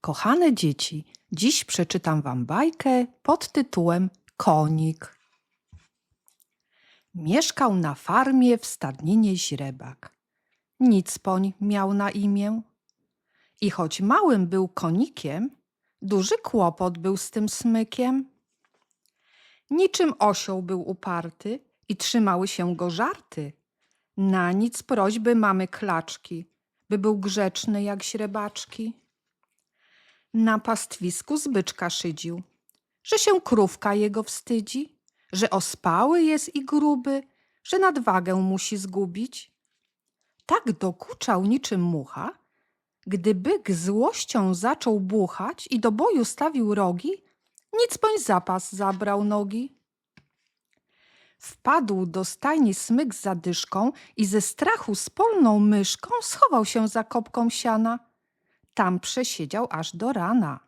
Kochane dzieci, dziś przeczytam wam bajkę pod tytułem Konik. Mieszkał na farmie w stadninie źrebak. Nicpoń miał na imię. I choć małym był konikiem, duży kłopot był z tym smykiem. Niczym osioł był uparty i trzymały się go żarty. Na nic prośby mamy klaczki, by był grzeczny jak źrebaczki. Na pastwisku zbyczka szydził, że się krówka jego wstydzi, że ospały jest i gruby, że nadwagę musi zgubić. Tak dokuczał niczym mucha, gdy byk złością zaczął buchać i do boju stawił rogi, nicpoń zapas zabrał nogi. Wpadł do stajni smyk z zadyszką i ze strachu z polną myszką schował się za kopką siana. Tam przesiedział aż do rana.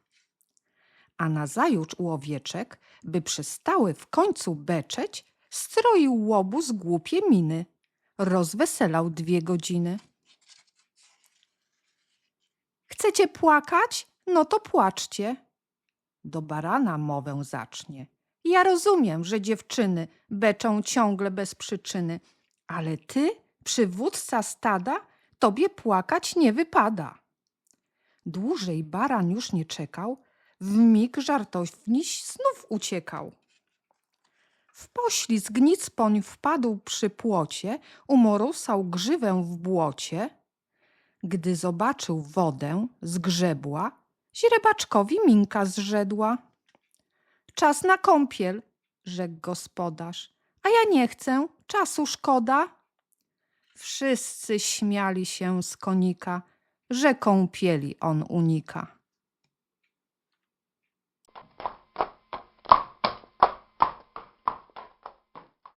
A nazajutrz u owieczek, by przestały w końcu beczeć, stroił łobuz głupie miny. Rozweselał dwie godziny. Chcecie płakać? No to płaczcie. Do barana mowę zacznie. Ja rozumiem, że dziewczyny beczą ciągle bez przyczyny, ale ty, przywódca stada, tobie płakać nie wypada. Dłużej baran już nie czekał, w mig żartowniś znów uciekał. W poślizg nic poń wpadł przy płocie, umorusał grzywę w błocie. Gdy zobaczył wodę, zgrzebła, źrebaczkowi minka zrzedła. Czas na kąpiel, rzekł gospodarz, a ja nie chcę, czasu szkoda. Wszyscy śmiali się z konika, że kąpieli on unika.